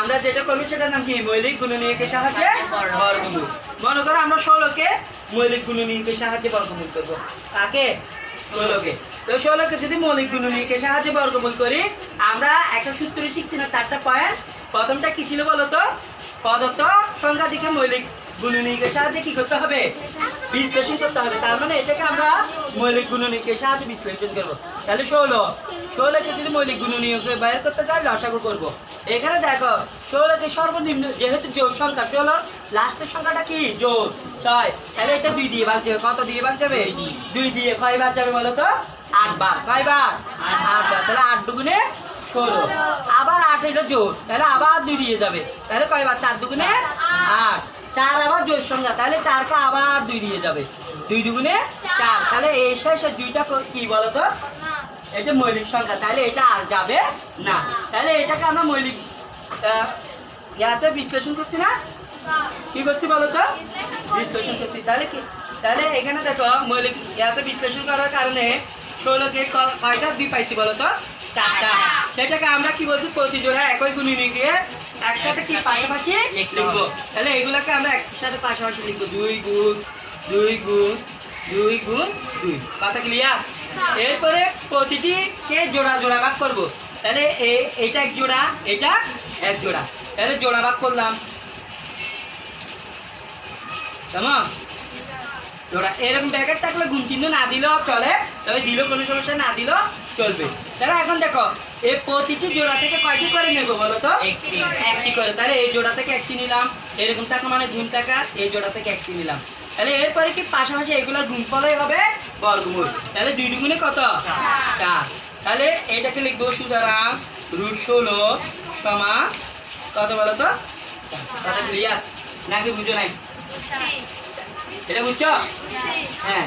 আমরা যেটা করব সেটার নাম কি? মৌলিক গুণনীয়কের সাহায্যে বর্গমূল। মনে করো আমরা ষোলোকে মৌলিক গুণনীয়কের সাহায্যে বর্গমূল করব। কাকে? ষোলোকে। তো ষোলোকে যদি মৌলিক গুণনীয়কের সাহায্যে বর্গমূল করি, আমরা একটা সূত্র শিখছি না, চারটা পয়েন্ট প্রথমটা কি ছিল বলতো প্রদত্ত সংখ্যাটিকে মৌলিক গুণনীয়কের সাহায্যে কি করতে হবে? বিশ্লেষণ করতে হবে। তার মানে এটাকে আমরা মৌলিক গুণনীয়কের সাহায্যে বিশ্লেষণ করব। তাহলে ষোলো। ষোলোকে যদি মৌলিক গুণনীয়কে বাইর করতে চাই, লসাগু করব। এখানে দেখো ষোলোকে সর্বনিম্ন যেহেতু জোর সংখ্যা ষোলো লাস্টের সংখ্যাটা কি? জোর। ছয়। তাহলে এটা দুই দিয়ে ভাগ যাবে। কত দিয়ে ভাগ যাবে? দুই দিয়ে। কয় বার যাবে বলো তো? আট বার কয় বার আট বার তাহলে আট দুগুণে ষোলো। আবার আট এটা জোর। তাহলে আবার দুই দিয়ে যাবে। তাহলে কয়বার চার দুগুণে আট। চার আবার জোর সংখ্যা। তাহলে চারকে আবার দুই দিয়ে যাবে। দুই দুগুণে চার। তাহলে এই শেষে দুইটা ক- কি বলতো এটা মৌলিক সংখ্যা তাহলে এটা আর যাবে না। তাহলে এটাকে আমরা মৌলিক ইয়াতে বিশ্লেষণ করছি না? কি করছি বলো তো? বিশ্লেষণ করছি। তাহলে কি? তাহলে এখানে দেখো মৌলিক ইয়াতে বিশ্লেষণ করার কারণে ষোলোকে কয়টা দুই পাইছি বলো তো? চারটা। সেটাকে আমরা কি বলছি? প্রতি জোড়া একই গুণী গিয়ে একসাথে কি পাশাপাশি লিখব। তাহলে এগুলোকে আমরা একসাথে পাশাপাশি লিখব। দুই গুণ দুই গুণ দুই গুণ দুই। কথা ক্লিয়ার এরপরে প্রতিটিকে জোড়া জোড়া ভাগ করব? তাহলে এটা এক জোড়া এটা এক জোড়া। তাহলে জোড়া ভাগ করলাম। কেমন? জোড়া। এরকম ব্যাকেট থাকলে গুণ চিহ্ন না দিলেও চলে তবে দিলেও কোনো সমস্যা না দিলেও চলবে। তাহলে এখন দেখো এই প্রতিটি জোড়া থেকে কয়টি করে নেব বলো তো? একটি। একটি করে। তাহলে এই জোড়া থেকে একটি নিলাম। এরকম টাকা মানে গুণ টাকা এই জোড়া থেকে একটি নিলাম। তাহলে এরপরে কি পাশাপাশি এগুলোর গুণফলই হবে? বর্গমূল। তাহলে দুই দুগুণে কত? চার। তাহলে এটাকে লিখব সুতরাং রুট ষোলো সমান কত বলো তো? কথা ক্লিয়ার নাকি বুঝো নাই? এটা বুঝছ? হ্যাঁ।